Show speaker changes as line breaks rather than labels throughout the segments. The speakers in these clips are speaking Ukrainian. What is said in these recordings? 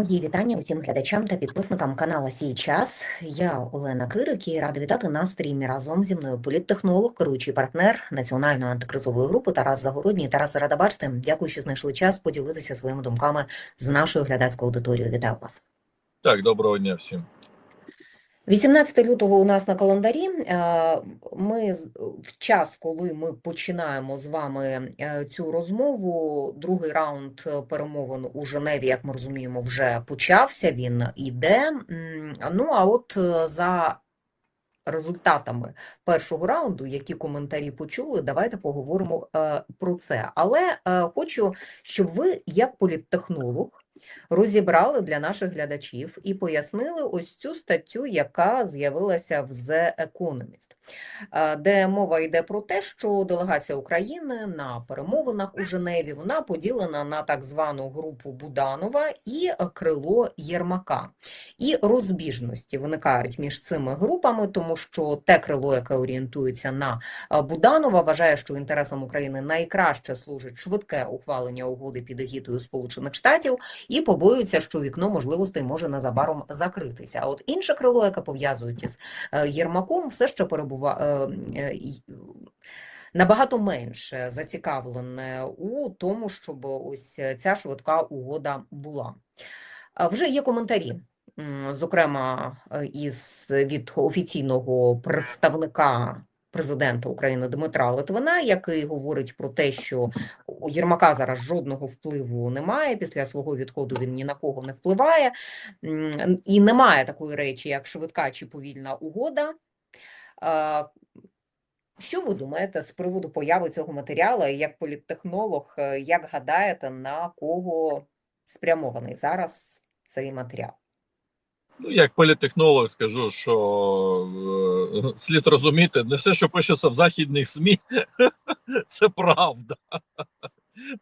Мої вітання усім глядачам та підписникам канала Сій час. Я Олена Кирик і рада вітати на стрімі разом зі мною політтехнолог, керуючий партнер національної антикризової групи Тарас Загородній. Тарас рада бачити. Дякую, що знайшли час поділитися своїми думками з нашою глядацькою аудиторією. Вітаю вас.
Так, доброго дня всім.
18 лютого у нас на календарі. Е, Ми в час, коли ми починаємо з вами е, цю розмову, другий раунд е, перемовин у Женеві, як ми розуміємо, вже почався. Він іде. Ну а от за результатами першого раунду, які коментарі почули, давайте поговоримо про це. Але хочу, щоб ви, як політтехнолог, розібрали для наших глядачів і пояснили ось цю статтю, яка з'явилася в The Economist, е, де мова йде про те, що делегація України на перемовинах у Женеві вона поділена на так звану групу Буданова і крило Єрмака. І розбіжності виникають між цими групами, тому що те крило, яке орієнтується на е, Буданова, вважає, що інтересам України найкраще служить швидке ухвалення угоди під егідою Сполучених Штатів, і побоюються, що вікно можливостей може незабаром закритися. А от інше крило, яке пов'язують із е, Єрмаком, все ще перебуває набагато менше зацікавлене у тому, щоб ось ця швидка угода була. Вже є коментарі, зокрема, е, із від офіційного представника президента України Дмитра Литвина, який говорить про те, що у Єрмака зараз жодного впливу немає. Після свого відходу він ні на кого не впливає, і немає такої речі, як швидка чи повільна угода. Що ви думаєте з приводу появи цього матеріалу, як політтехнолог, е, як гадаєте, на кого спрямований зараз цей матеріал?
Ну, як політехнолог скажу, що е, слід розуміти, не все, що пишеться в західних СМІ, це правда.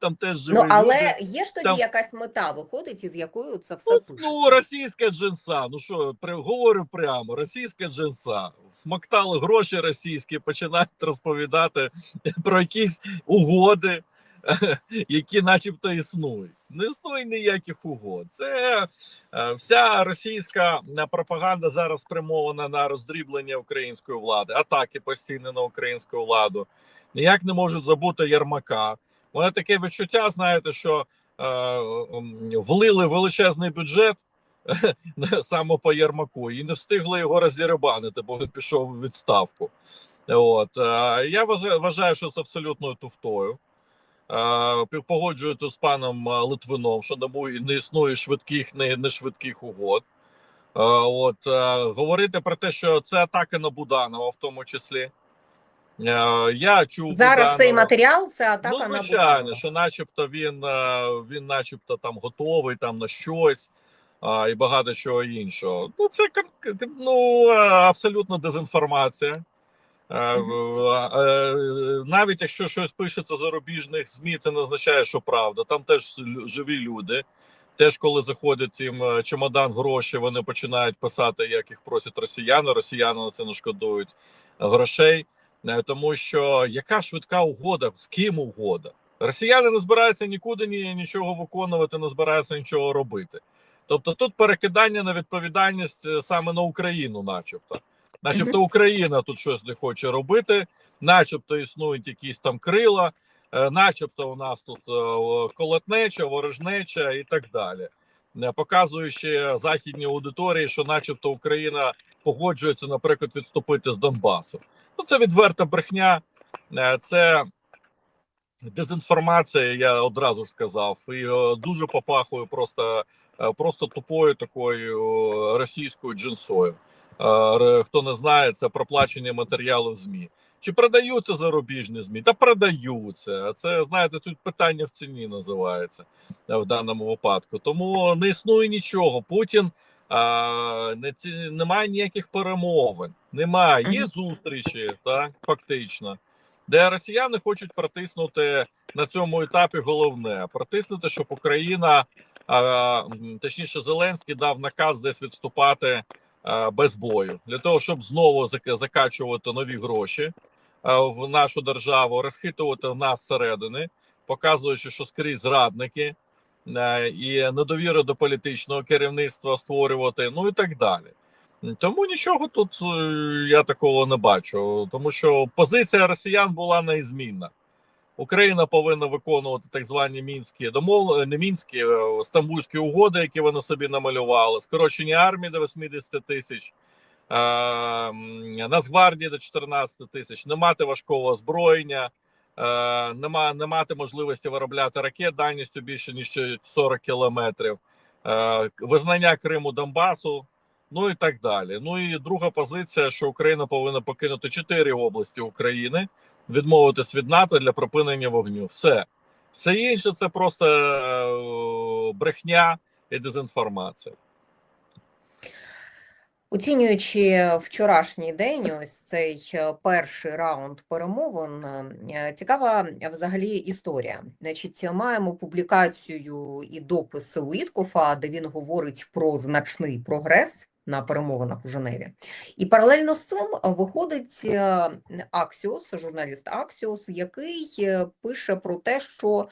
Там теж живі
Ну, але
люди.
є ж тоді
там-
якась мета виходить, із якою це все
Ну, ну, російська джинса. Ну що, при, говорю прямо, російська джинса. Смоктали гроші російські, починають розповідати про якісь угоди, які начебто існують. Не існує ніяких угод. Це е, вся російська е, пропаганда зараз спрямована на роздріблення української влади, атаки постійно на українську владу. Ніяк не можуть забути Єрмака. У мене таке відчуття, знаєте, що е, влили величезний бюджет саме по Єрмаку і не встигли його роздірибанити, бо він пішов у відставку. От е, я вважаю, що це абсолютною туфтою. Е, Погоджуюся з паном е, Литвином, що не не існує швидких, не, не швидких угод. Е, От говорити про те, що це атака на Буданова, в тому числі. Я чув
Зараз цей матеріал це атака
ну,
на Буданова.
що начебто він, він начебто там готовий там на щось і багато чого іншого. Ну, це ну, абсолютно дезінформація. Е, е, Навіть якщо щось пишеться зарубіжних ЗМІ, це не означає, що правда. Там теж живі люди. Теж, коли заходять їм е, чемодан гроші, вони починають писати, як їх просять росіяни. Росіяни на це не шкодують грошей. Тому що яка швидка угода, з ким угода? Росіяни не збираються нікуди ні, нічого виконувати, не збираються нічого робити. Тобто тут перекидання на відповідальність саме на Україну, начебто. Начебто Україна тут щось не хоче робити, начебто існують якісь там крила, е, начебто у нас тут е, колотнеча, ворожнеча і так далі. Е, Показуючи західній аудиторії, що начебто Україна погоджується, наприклад, відступити з Донбасу. Ну, це відверта брехня, це дезінформація, я одразу ж сказав, і дуже попахує просто, просто тупою такою російською джинсою. Е, Хто не знає, це проплачення матеріалу в ЗМІ. Чи продаються зарубіжні ЗМІ? Та продаються. Це знаєте, тут питання в ціні називається е, в даному випадку. Тому не існує нічого. Путін а, не ці, немає ніяких перемовин. Немає. Є зустрічі, так фактично, де росіяни хочуть протиснути на цьому етапі головне протиснути, щоб Україна, а, точніше, Зеленський дав наказ десь відступати а, без бою для того, щоб знову закачувати нові гроші в нашу державу, розхитувати нас зсередини, показуючи, що скрізь зрадники. е, і недовіру до політичного керівництва створювати, ну і так далі. Тому нічого тут е, я такого не бачу, тому що позиція росіян була неізмінна. Україна повинна виконувати так звані мінські домов, не мінські е, стамбульські угоди, які вони собі намалювали, скорочення армії до 80 тисяч, е, Нацгвардії до 14 тисяч, не мати важкого озброєння, е, не, мати можливості виробляти ракет дальністю більше ніж 40 кілометрів, е, визнання Криму Донбасу. Ну і так далі. Ну і друга позиція, що Україна повинна покинути чотири області України, відмовитись від НАТО для припинення вогню. Все. Все інше це просто е, брехня і дезінформація.
Оцінюючи вчорашній день, ось цей е, перший раунд перемовин, е, цікава взагалі історія. Значить, маємо публікацію і допис Уіткофа, де він говорить про значний прогрес на перемовинах у Женеві. І паралельно з цим виходить е, Аксіос, журналіст Аксіос, який е, пише про те, що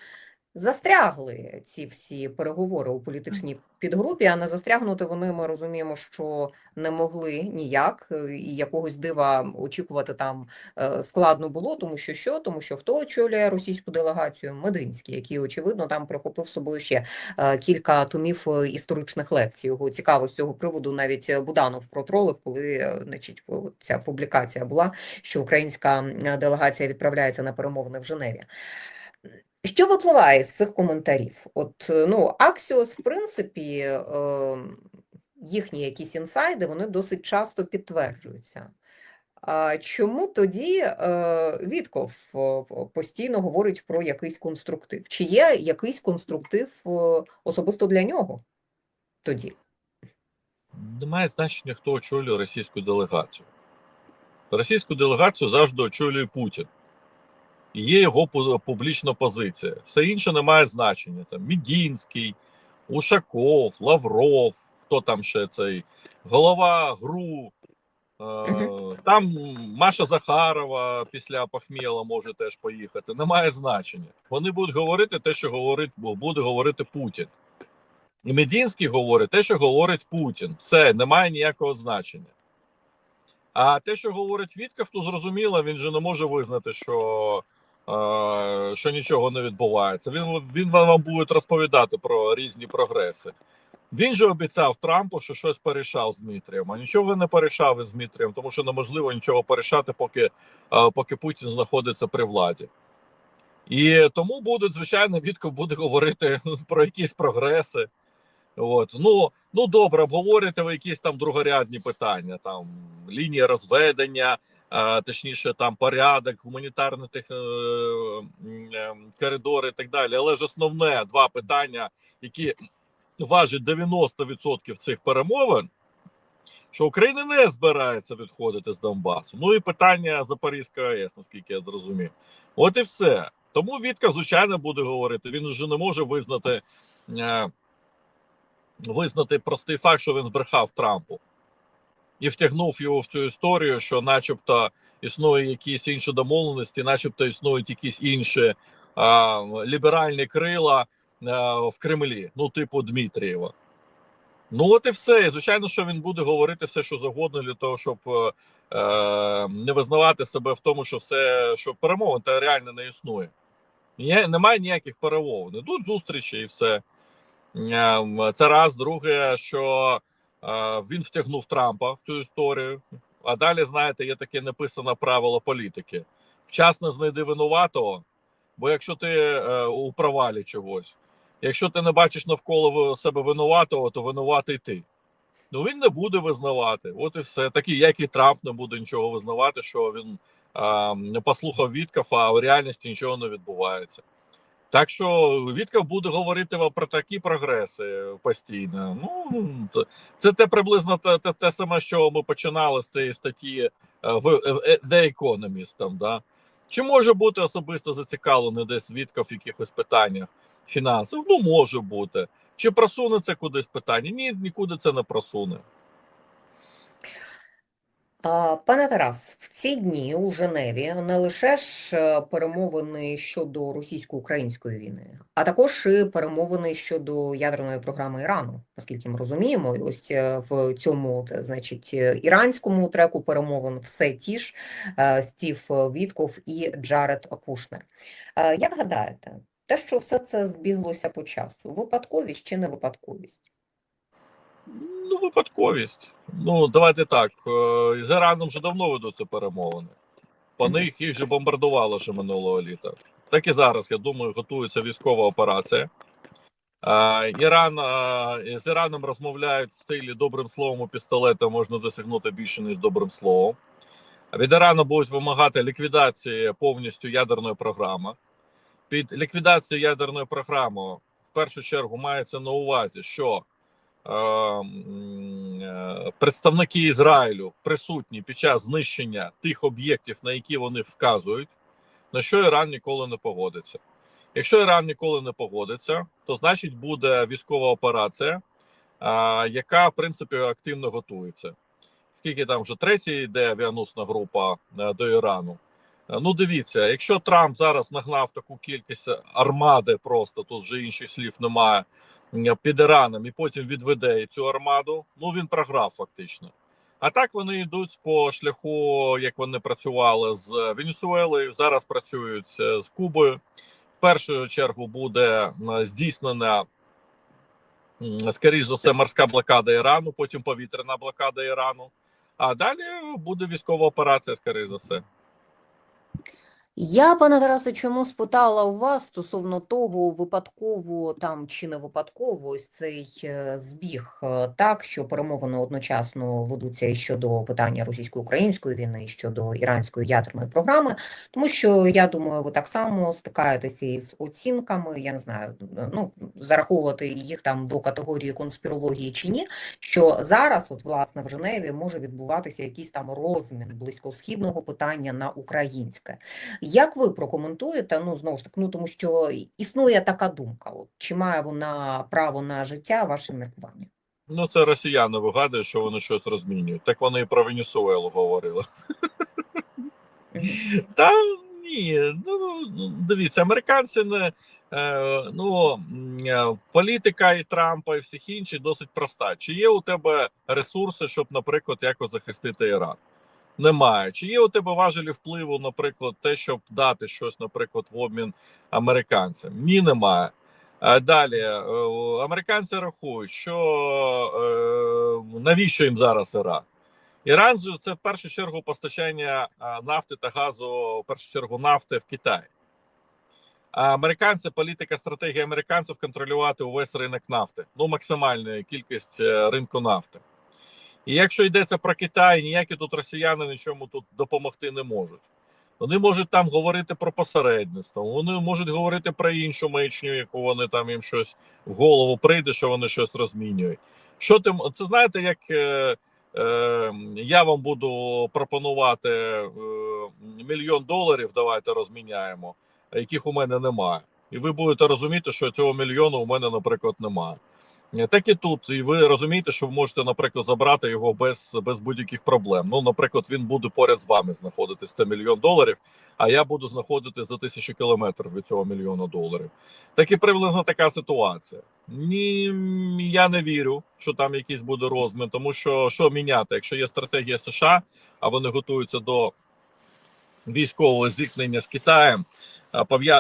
застрягли ці всі переговори у політичній підгрупі, а не застрягнути вони, ми розуміємо, що не могли ніяк, е, і якогось дива очікувати там е, складно було, тому що що? Тому що хто очолює російську делегацію? Мединський, який, очевидно, там прихопив з собою ще е, кілька томів історичних лекцій. Його цікаво з цього приводу навіть Буданов протролив, коли значить, ця публікація була, що українська делегація відправляється на перемовини в Женеві. Що випливає з цих коментарів? От, ну, Аксіос, в принципі, е, їхні якісь інсайди, вони досить часто підтверджуються. Чому тоді е, Вітков е, постійно говорить про якийсь конструктив? Чи є якийсь конструктив е, особисто для нього тоді?
Немає значення, хто очолює російську делегацію. Російську делегацію завжди очолює Путін. Є його публічна позиція. Все інше не має значення. Там Мідінський, Ушаков, Лавров, хто там ще цей, голова ГРУ. Е, там Маша Захарова після похміла може теж поїхати. Немає значення. Вони будуть говорити те, що говорить, буде говорити Путін. І Медінський говорить те, що говорить Путін. Все, немає ніякого значення. А те, що говорить Вітков, то зрозуміло, він же не може визнати, що, що нічого не відбувається. Він, він вам буде розповідати про різні прогреси. Він же обіцяв Трампу, що щось порішав з Дмитрієм, а нічого не порішав із Дмитрієм, тому що неможливо нічого порішати, поки, е, поки Путін знаходиться при владі. І тому будуть, звичайно, Вітков буде говорити про якісь прогреси. От. Ну, ну добре, обговорюєте ви якісь там другорядні питання, там лінія розведення, точніше, там порядок, гуманітарні тех, е, е, коридори і так далі. Але ж основне два питання, які важать 90% цих перемовин, що Україна не збирається відходити з Донбасу. Ну і питання Запорізької АЕС, наскільки я зрозумів. От і все. Тому Вітка, звичайно, буде говорити. Він вже не може визнати. Е, визнати простий факт, що він збрехав Трампу і втягнув його в цю історію, що, начебто, існує якісь інші домовленості, начебто існують якісь інші а, ліберальні крила а, в Кремлі, ну, типу Дмитрієва. Ну, от і все. І звичайно, що він буде говорити все, що завгодно, для того, щоб е, е, не визнавати себе в тому, що все, що перемовин та реально не існує. Ні, немає ніяких перемовин. Ідуть зустрічі і все. Е, Це раз. Друге, що е, він втягнув Трампа в цю історію. А далі, знаєте, є таке написане правило політики: вчасно знайди винуватого, бо якщо ти е, у провалі чогось, якщо ти не бачиш навколо себе винуватого, то винуватий ти. Ну він не буде визнавати. От і все. Такий, як і Трамп не буде нічого визнавати, що він е, не послухав Віткафа, а в реальності нічого не відбувається. Так що Вітков буде говорити вам про такі прогреси постійно. Ну це те приблизно те, те, те саме, що ми починали з цієї статті е, в е, The Economist, там, да? Чи може бути особисто зацікавлений десь Вітков в якихось питаннях фінансів? Ну, може бути. Чи просуне це кудись питання? Ні, нікуди це не просуне.
Пане Тарас, в ці дні у Женеві не лише ж е, перемовини щодо російсько-української війни, а також і перемовини щодо ядерної програми Ірану, наскільки ми розуміємо. І ось е, в цьому, значить, е, іранському треку перемовин все ті ж Стів Вітков і Джаред Кушнер. Як гадаєте, те, що все це збіглося по часу, випадковість чи не випадковість?
Ну, випадковість. Ну, давайте так. е, З Іраном вже давно ведуться перемовини. По них їх же бомбардувало ще минулого літа. Так і зараз, я думаю, готується військова операція. Е, Іран е, з Іраном розмовляють в стилі добрим словом у пістолета можна досягнути більше, ніж добрим словом. Від Ірану будуть вимагати ліквідації повністю ядерної програми. Під ліквідацією ядерної програми в першу чергу мається на увазі, що е, е, представники Ізраїлю присутні під час знищення тих об'єктів, на які вони вказують, на що Іран ніколи не погодиться. Якщо Іран ніколи не погодиться, то значить буде військова операція, е, яка в принципі активно готується. Скільки там вже третя йде авіаносна група е, до Ірану. Е, Ну, дивіться, якщо Трамп зараз нагнав таку кількість армади, просто тут вже інших слів немає під Іраном, і потім відведе цю армаду, ну він програв фактично. А так вони йдуть по шляху, як вони працювали з Венесуелою, зараз працюють е, з Кубою. В першу чергу буде здійснена, м, скоріш за все, морська блокада Ірану, потім повітряна блокада Ірану. А далі буде військова операція, скоріш за все.
Я, пане Тарасе, чому спитала у вас стосовно того, випадково там чи не випадково ось цей е, збіг, е, так, що перемовини одночасно ведуться і щодо питання російсько-української війни, і щодо іранської ядерної програми, тому що я думаю, ви так само стикаєтеся із оцінками, я не знаю, ну зараховувати їх там до категорії конспірології чи ні, що зараз, от власне, в Женеві може відбуватися якийсь там розмін близькосхідного питання на українське. Як ви прокоментуєте? Ну, знову ж таки, ну тому що існує така думка. От, чи має вона право на життя, ваше міркування?
Ну, це росіяни вигадують, що вони щось розмінюють. Так вони і про Венесуелу говорили. Та ні, ну ну, дивіться, американці не е, ну е, політика і Трампа і всіх інших досить проста. Чи є у тебе ресурси, щоб, наприклад, якось захистити Іран? Немає. Чи є у тебе важелі впливу, наприклад, те, щоб дати щось, наприклад, в обмін американцям? Ні, немає. Далі е, американці рахують, що е, навіщо їм зараз Іран? Іран це в першу чергу постачання нафти та газу, в першу чергу нафти в Китай. А американці, політика, стратегія американців контролювати увесь ринок нафти, ну максимальну кількість е, ринку нафти. І якщо йдеться про Китай, ніякі тут росіяни нічому тут допомогти не можуть. Вони можуть там говорити про посередництво, вони можуть говорити про іншу маячню, яку вони там їм щось в голову прийде, що вони щось розмінюють. Що ти це знаєте, як е, е, я вам буду пропонувати е, мільйон доларів, давайте розміняємо, яких у мене немає. І ви будете розуміти, що цього мільйону у мене, наприклад, немає. Е, Так і тут, і ви розумієте, що ви можете, наприклад, забрати його без, без будь-яких проблем. Ну, наприклад, він буде поряд з вами знаходитись це мільйон доларів, а я буду знаходитись за тисячу кілометрів від цього мільйона доларів. Так і приблизно така ситуація. Ні, я не вірю, що там якийсь буде розмін, тому що що міняти, якщо є стратегія США, а вони готуються до військового зіткнення з Китаєм,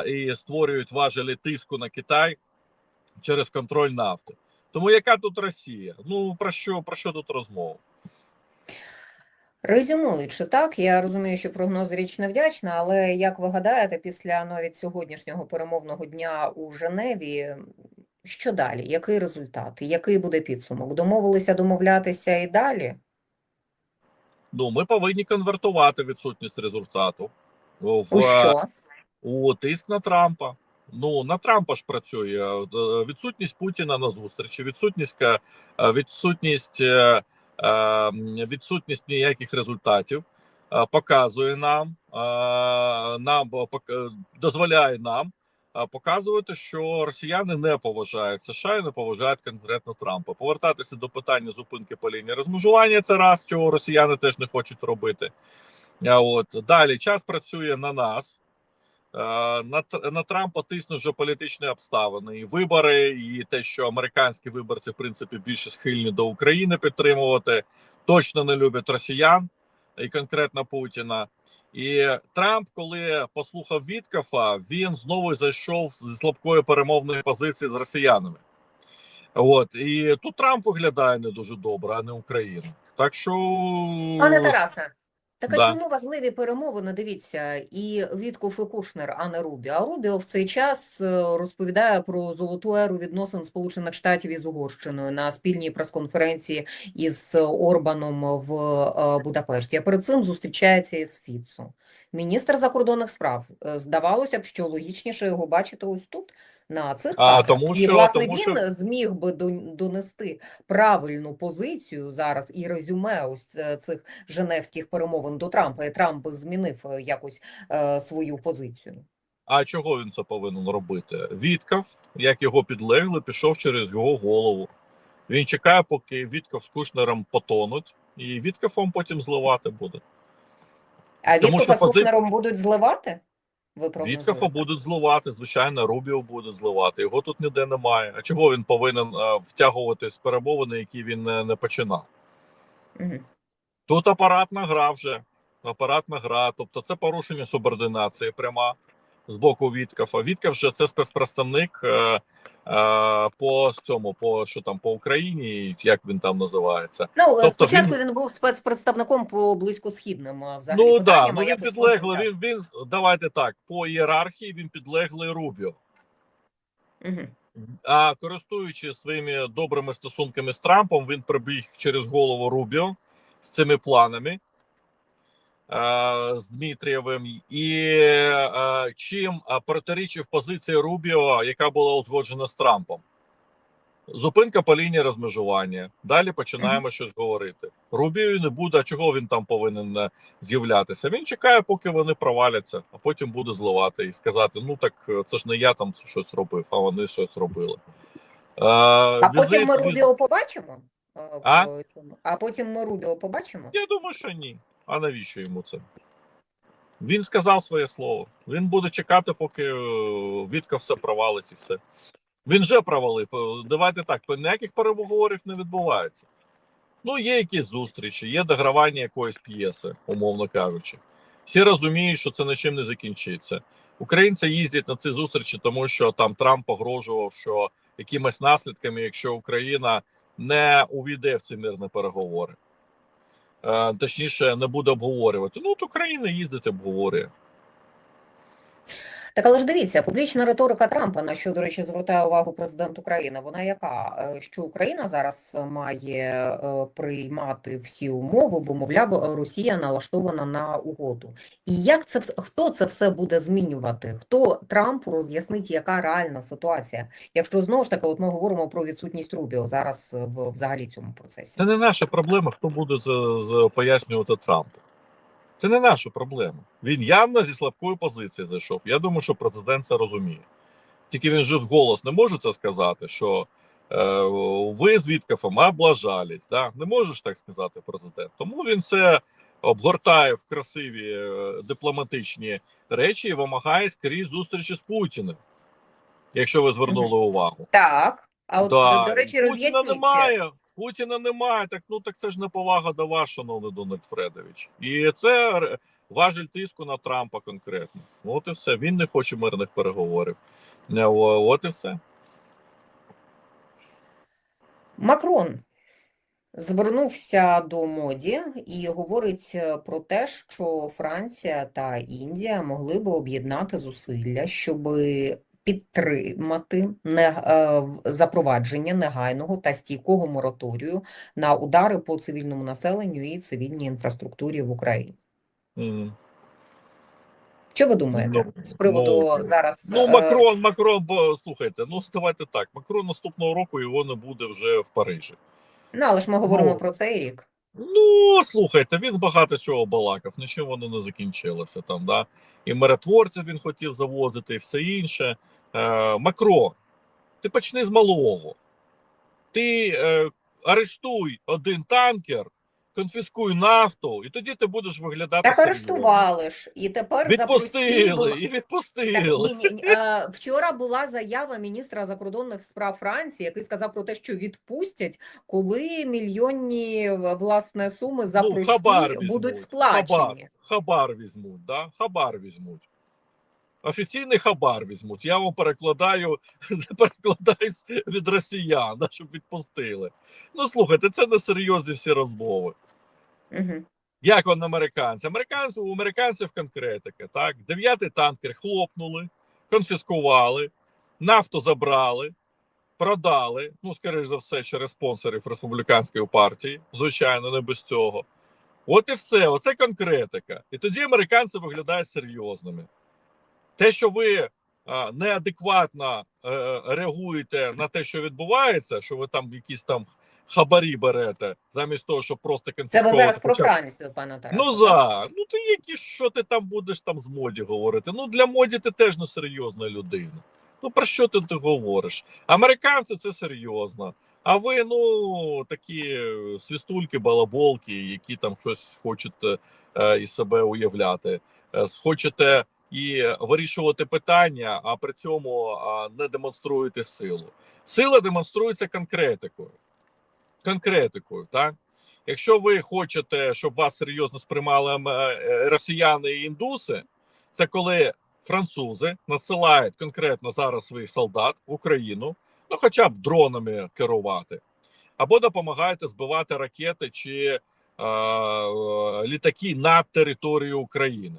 і створюють важелі тиску на Китай через контроль нафти. Тому яка тут Росія? Ну про що про що тут розмова?
Резюмуючи, так, я розумію, що прогноз річ невдячна, але як ви гадаєте, після навіть сьогоднішнього перемовного дня у Женеві, що далі? Який результат? Який буде підсумок? Домовилися домовлятися і далі?
Ну ми повинні конвертувати відсутність результату в
У що?
у тиск на Трампа. Ну на Трампа ж працює Е, відсутність Путіна на зустрічі, відсутність е, відсутність е, відсутність ніяких результатів показує нам, нам дозволяє нам показувати, що росіяни не поважають США і не поважають конкретно Трампа. Повертатися до питання зупинки по лінії розмежування це раз, чого росіяни теж не хочуть робити. От далі час працює на нас. Е, На, на Трампа тиснуть вже політичні обставини, і вибори, і те, що американські виборці, в принципі, більше схильні до України підтримувати, точно не люблять росіян і конкретно Путіна. І Трамп, коли послухав Віткафа, він знову зайшов зі слабкої перемовної позиції з росіянами. От і тут Трамп виглядає не дуже добре, а не Україна. Так що
Пане Тарасе, так а
Да.
чому важливі перемовини? Дивіться, і Вітков, і Кушнер, а не Рубіо. А Рубіо в цей час е, розповідає про золоту еру відносин Сполучених Штатів із Угорщиною на спільній прес-конференції із Орбаном в е, Будапешті. А перед цим зустрічається із Фіцо. Міністр закордонних справ. Е, Здавалося б, що логічніше його бачити ось тут, на цих
А, тому
І, власне,
тому
він
що-
зміг би донести правильну позицію зараз і резюме ось е, цих женевських перемовин до Трампа, і Трамп би змінив е, якось е, свою позицію.
А чого він це повинен робити? Віткав, як його підлегли, пішов через його голову. Він чекає, поки Віткав з Кушнером потонуть, і Віткафом потім зливати буде.
А
Тому
з Кушнером будуть зливати? Ви
Віткафа будуть зливати, звичайно, Рубіо буде зливати. Його тут ніде немає. А чого він повинен е, втягувати з перемовини, які він не, не починав?
Угу.
Тут апаратна гра вже. Апаратна гра, тобто це порушення субординації пряма з боку Віткафа. Віткаф же це спецпредставник е, е, по цьому, по що там по Україні, як він там називається.
Ну,
Тобто
спочатку
він-
він був спецпредставником по близькосхідним е, взагалі
ну да, ну він підлеглий. Він він давайте так. По ієрархії він підлеглий Рубіо. А користуючись своїми добрими стосунками з Трампом, він прибіг через голову Рубіо з цими планами з Дмитрієвим, і е, чим е, протирічив позиція Рубіо, яка була узгоджена з Трампом. Зупинка по лінії розмежування. Далі починаємо щось говорити. Рубію не буде, а чого він там повинен е, з'являтися? Він чекає, поки вони проваляться, а потім буде зливати і сказати: ну так е, це ж не я там щось робив, а вони щось робили. Е,
А потім ми Рубіо побачимо? е,
А?
А потім ми Рубіо побачимо?
Я думаю, що ні. А навіщо йому це? Він сказав своє слово. Він буде чекати, поки е, Вітка все провалить і все. Він вже провалив. Е, Давайте так, ніяких переговорів не відбувається. Ну, є якісь зустрічі, є догравання якоїсь п'єси, умовно кажучи. Всі розуміють, що це нічим не закінчиться. Українці їздять на ці зустрічі, тому що там Трамп погрожував, що якимись наслідками, якщо Україна не увійде в ці мирні переговори. Е, точніше, не буде обговорювати. Ну, от Україна їздить, обговорює.
Так, але ж дивіться, публічна риторика Трампа, на що, до речі, звертає увагу президент України, вона яка? Е, Що Україна зараз має е, приймати всі умови, бо, мовляв, Росія налаштована на угоду. І як це хто це все буде змінювати? Хто Трампу роз'яснить, яка реальна ситуація? Якщо знову ж таки, от ми говоримо про відсутність Рубіо зараз е, в взагалі цьому процесі.
Це не наша проблема, хто буде з, з пояснювати Трампу. Це не наша проблема. Він явно зі слабкої позиції зайшов. Я думаю, що президент це розуміє. Тільки він же вголос не може це сказати, що е, ви з Віткафом облажались. Да? Не можеш так сказати президент. Тому він це обгортає в красиві е, дипломатичні речі і вимагає скрізь зустрічі з Путіним. Якщо ви звернули увагу.
Так, а от,
Да,
до, до речі, роз'ясніть.
немає. Путіна немає. Так ну так це ж неповага до вас, шановний Дональд Фредович. І це важель тиску на Трампа конкретно. От і все. Він не хоче мирних переговорів. Е, От і все.
Макрон звернувся до моді і говорить е, про те, що Франція та Індія могли би об'єднати зусилля, щоб підтримати не, е, запровадження негайного та стійкого мораторію на удари по цивільному населенню і цивільній інфраструктурі в Україні.
Мгм.
Що ви думаєте
Ну,
з приводу
ну,
зараз?
Ну,
е,
Макрон, Макрон, бо слухайте, ну давайте так. Макрон наступного року його не буде вже в Парижі.
Ну, але ж ми говоримо
ну,
про цей рік.
Ну, слухайте, він багато чого балакав, нічим воно не закінчилося там, да. І миротворців він хотів завозити, і все інше. Е, Макрон, ти почни з малого. Ти е, арештуй один танкер, конфіскуй нафту, і тоді ти будеш виглядати.
Так арештували ж. І тепер.
Відпустили, і
Так,
відпустили.
ні, ні, ні. Е, Вчора була заява міністра закордонних справ Франції, який сказав про те, що відпустять, коли мільйонні власне суми за
Ну, хабар візьмуть,
будуть
Хабар,
сплачені.
хабар візьмуть, да? хабар візьмуть. Офіційний хабар візьмуть. Я вам перекладаю, перекладаю від росіян, щоб відпустили. Ну слухайте, це не серйозні всі розмови.
Угу.
Як он американці? Американці у американців конкретика. Так, дев'ятий танкер хлопнули, конфіскували, нафту забрали, продали. Ну, скоріш за все, через спонсорів республіканської партії. Звичайно, не без цього. От і все. Оце конкретика. І тоді американці виглядають серйозними. Те, що ви неадекватно е, реагуєте на те, що відбувається, що ви там якісь там хабарі берете, замість того, щоб просто
Це ви зараз про Францію, пане Тарасе.
Ну за ну ти які що ти там будеш там з моді говорити? Ну для моді ти теж не серйозна людина. Ну про що ти, ти говориш? Американці це серйозно. А ви ну такі е, свістульки, балаболки, які там щось хочете е, із себе уявляти, Е, хочете і вирішувати питання, а при цьому не демонструєте силу. Сила демонструється конкретикою. Конкретикою, так? Якщо ви хочете, щоб вас серйозно сприймали ем, е, росіяни і індуси, це коли французи надсилають конкретно зараз своїх солдат в Україну, ну хоча б дронами керувати, або допомагаєте збивати ракети чи е, е, літаки над територією України.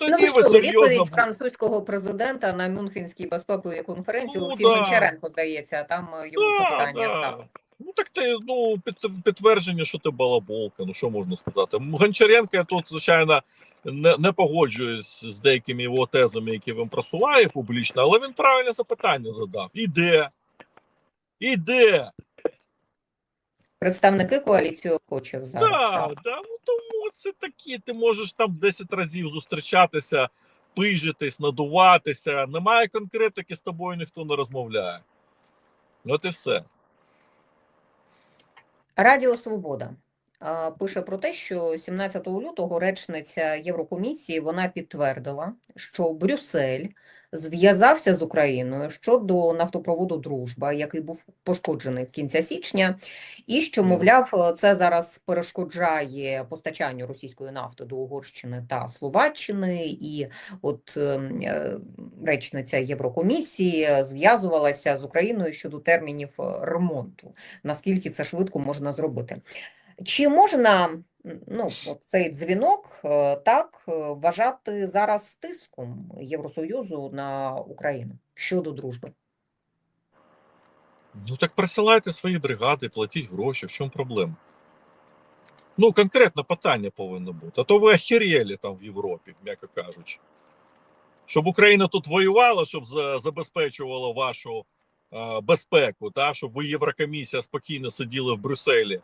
Ну,
Тоді
ви
ви
чули
серйозно
відповідь французького президента на Мюнхенській безпековій конференції
Ну,
Олексій
да.
Гончаренко, здається, там е, йому це
Да,
питання
да.
ставив.
Ну так ти ну під, підтвердження, що ти балаболка. Ну що можна сказати? Гончаренко я тут, звичайно, не, не погоджуюсь з деякими його тезами, які він просуває публічно, але він правильне запитання задав. Іде. Іде.
Представники коаліції охочих зараз.
Да,
так.
да, ну це такі. Ти можеш там 10 разів зустрічатися, пижитись, надуватися. Немає конкретики, з тобою ніхто не розмовляє. От і все.
Радіо Свобода пише про те, що 17 лютого речниця Єврокомісії вона підтвердила, що Брюссель зв'язався з Україною щодо нафтопроводу Дружба, який був пошкоджений з кінця січня, і що, мовляв, це зараз перешкоджає постачанню російської нафти до Угорщини та Словаччини. І от ем, е, речниця Єврокомісії зв'язувалася з Україною щодо термінів е, ремонту наскільки це швидко можна зробити. Чи можна ну, цей дзвінок е, так е, вважати зараз тиском Євросоюзу на Україну щодо дружби?
Ну так присилайте свої бригади, платіть гроші. В чому проблема? Ну, конкретне питання повинно бути. А то ви охерєлі там в Європі, м'яко кажучи. Щоб Україна тут воювала, щоб забезпечувала вашу е, безпеку, та, щоб ви Єврокомісія спокійно сиділи в Брюсселі.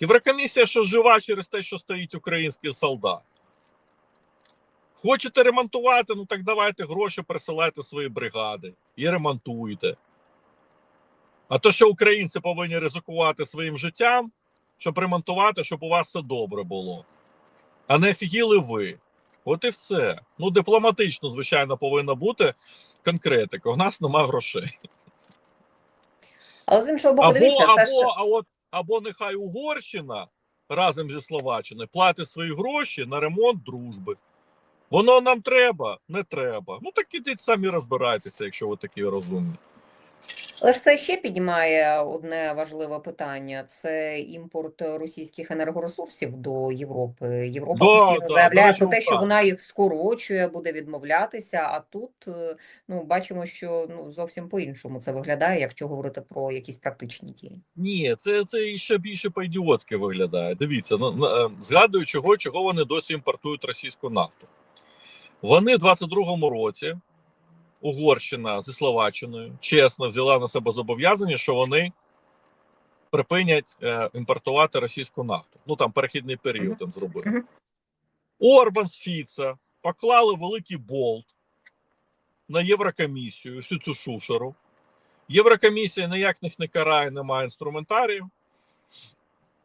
Єврокомісія, що жива через те, що стоїть український солдат. Хочете ремонтувати, ну так давайте гроші, присилайте свої бригади і ремонтуйте. А то, що українці повинні ризикувати своїм життям, щоб ремонтувати, щоб у вас все добре було. А не офігіли ви. От і все. Ну, дипломатично, звичайно, повинна бути конкретика. У нас нема грошей.
Але з іншого боку,
Або,
дивіться, це ж
а от, або нехай Угорщина разом зі Словаччиною платить свої гроші на ремонт дружби. Воно нам треба, не треба. Ну так ідіть самі розбирайтеся, якщо ви такі розумні.
Але ж це ще піднімає одне важливе питання: це імпорт російських енергоресурсів до Європи. Європа
Да,
постійно
да,
заявляє про те, що
так.
вона їх скорочує, буде відмовлятися. А тут е, ну бачимо, що ну зовсім по-іншому це виглядає, якщо говорити про якісь практичні дії.
Ні, це, це ще більше по-ідіотськи виглядає. Дивіться, ну, е, згадую, чого, чого вони досі імпортують російську нафту. Вони в 22-му році, Угорщина зі Словаччиною, чесно взяла на себе зобов'язання, що вони припинять е, імпортувати російську нафту. Ну там перехідний період там зробили. Орбан з Фіца поклали великий болт на Єврокомісію, всю цю шушеру. Єврокомісія ніяк їх не карає, немає інструментарію.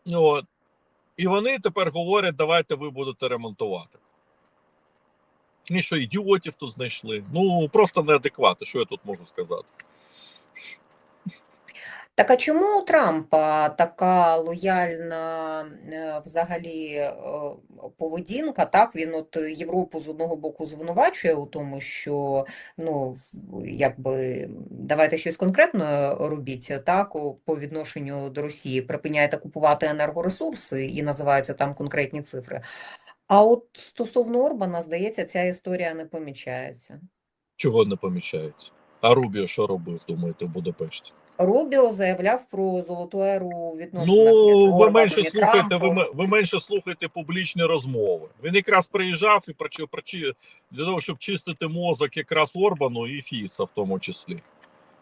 От. І вони тепер говорять, давайте ви будете ремонтувати. І що ідіотів тут знайшли. Ну, просто неадеквати, що я тут можу сказати.
Так а чому у Трампа така лояльна е, взагалі е, поведінка? Так, він от Європу з одного боку звинувачує у тому, що ну якби давайте щось конкретно робіть, так, по відношенню до Росії, припиняйте купувати енергоресурси і називаються там конкретні цифри. А от стосовно Орбана, здається, ця історія не помічається.
Чого не помічається? А Рубіо що робив, думаєте, в Будапешті?
Рубіо заявляв про золоту еру у відносинах
Ну, ви менше слухайте, ви, ви менше слухайте публічні розмови. Він якраз приїжджав і прочи, прочи, для того, щоб чистити мозок якраз Орбану і Фіца в тому числі.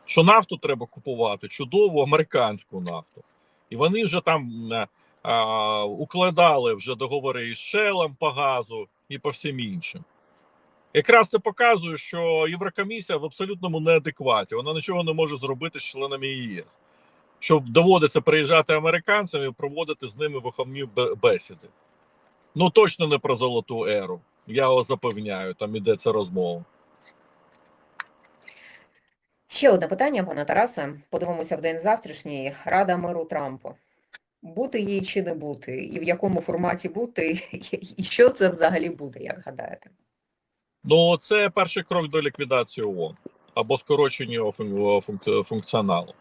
Що нафту треба купувати, чудову американську нафту. І вони вже там е, а, укладали вже договори із Шелем по газу і по всім іншим. Якраз це показує, що Єврокомісія в абсолютному неадекваті. Вона нічого не може зробити з членами ЄС. Щоб доводиться приїжджати американцям і проводити з ними виховні бесіди. Ну точно не про золоту еру. Я вас запевняю, там ідеться розмова.
Ще одне питання, пане Тарасе. Подивимося в день завтрашній. Рада миру Трампу. Бути їй чи не бути? І в якому форматі бути? І що це взагалі буде, як гадаєте?
Ну, це перший крок до ліквідації ООН або скорочення його функ- функ- функціоналу.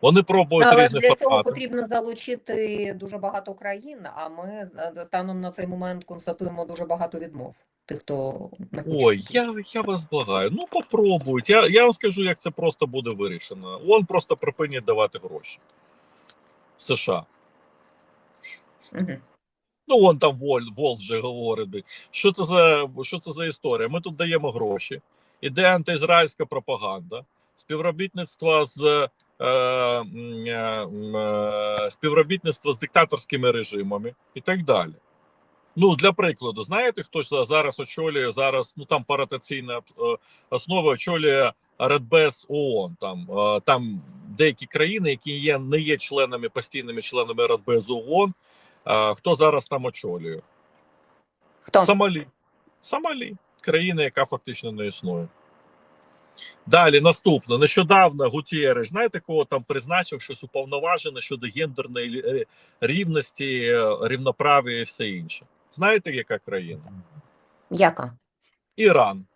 Вони пробують
Але
різні
для цього потрібно залучити дуже багато країн, а ми станом на цей момент констатуємо дуже багато відмов. Тих, хто не хоче.
Ой, я, я вас благаю. Ну попробуйте. Я, я вам скажу, як це просто буде вирішено. ООН просто припинять давати гроші. США. Ну, вон там Воль, Волк вже говорить. Що це за що це за історія? Ми тут даємо гроші, іде антиізраїльська пропаганда, співробітництво з е, е, е, співробітництво з диктаторськими режимами і так далі. Ну, для прикладу, знаєте, хто за- зараз очолює зараз, ну там по ротаційній е, очолює Радбез ООН. Там, е, там деякі країни, які є, не є членами, постійними членами Радбезу ООН, а, хто зараз там очолює?
Хто?
Сомалі. Сомалі. Країна, яка фактично не існує. Далі наступне. Нещодавно Гутєреш, знаєте, кого там призначив щось уповноважене щодо гендерної е, рівності, е, рівноправ'я і все інше. Знаєте, яка країна?
Яка?
Іран.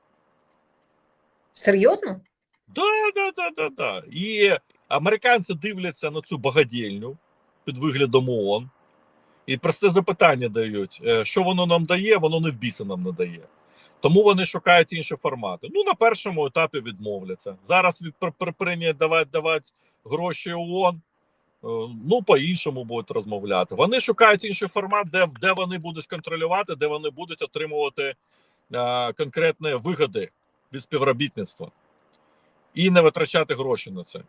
Серйозно?
Да, да, да, да, да. І американці дивляться на цю багадільню під виглядом ООН. І просте запитання дають: е, що воно нам дає, воно не в біса нам не дає. Тому вони шукають інші формати. Ну, на першому етапі відмовляться. Зараз від при- при- давати, давати гроші ООН. е, Ну, по-іншому будуть розмовляти. Вони шукають інший формат, де, де вони будуть контролювати, де вони будуть отримувати е, конкретні вигоди від співробітництва і не витрачати гроші на це.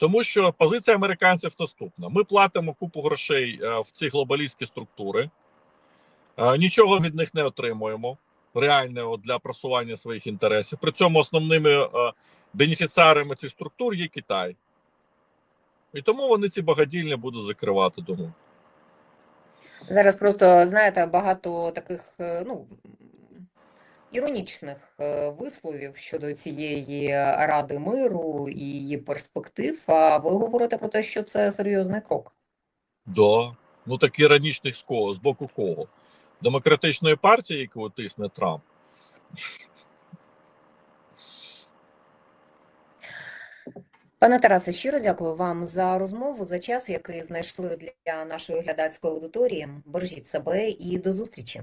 Тому що позиція американців наступна: ми платимо купу грошей е, в ці глобалістські структури, е, нічого від них не отримуємо реального для просування своїх інтересів. При цьому основними е, бенефіціарами цих структур є Китай. І тому вони ці багадільні будуть закривати, думаю.
Зараз просто, знаєте, багато таких, ну, іронічних е, висловів щодо цієї Ради миру і її перспектив. А ви говорите про те, що це серйозний крок.
Да. Ну так іронічних з кого? З боку кого? Демократичної партії, яку тисне Трамп.
Пане Тарасе, щиро дякую вам за розмову, за час, який знайшли для нашої глядацької аудиторії. Бережіть себе і до зустрічі.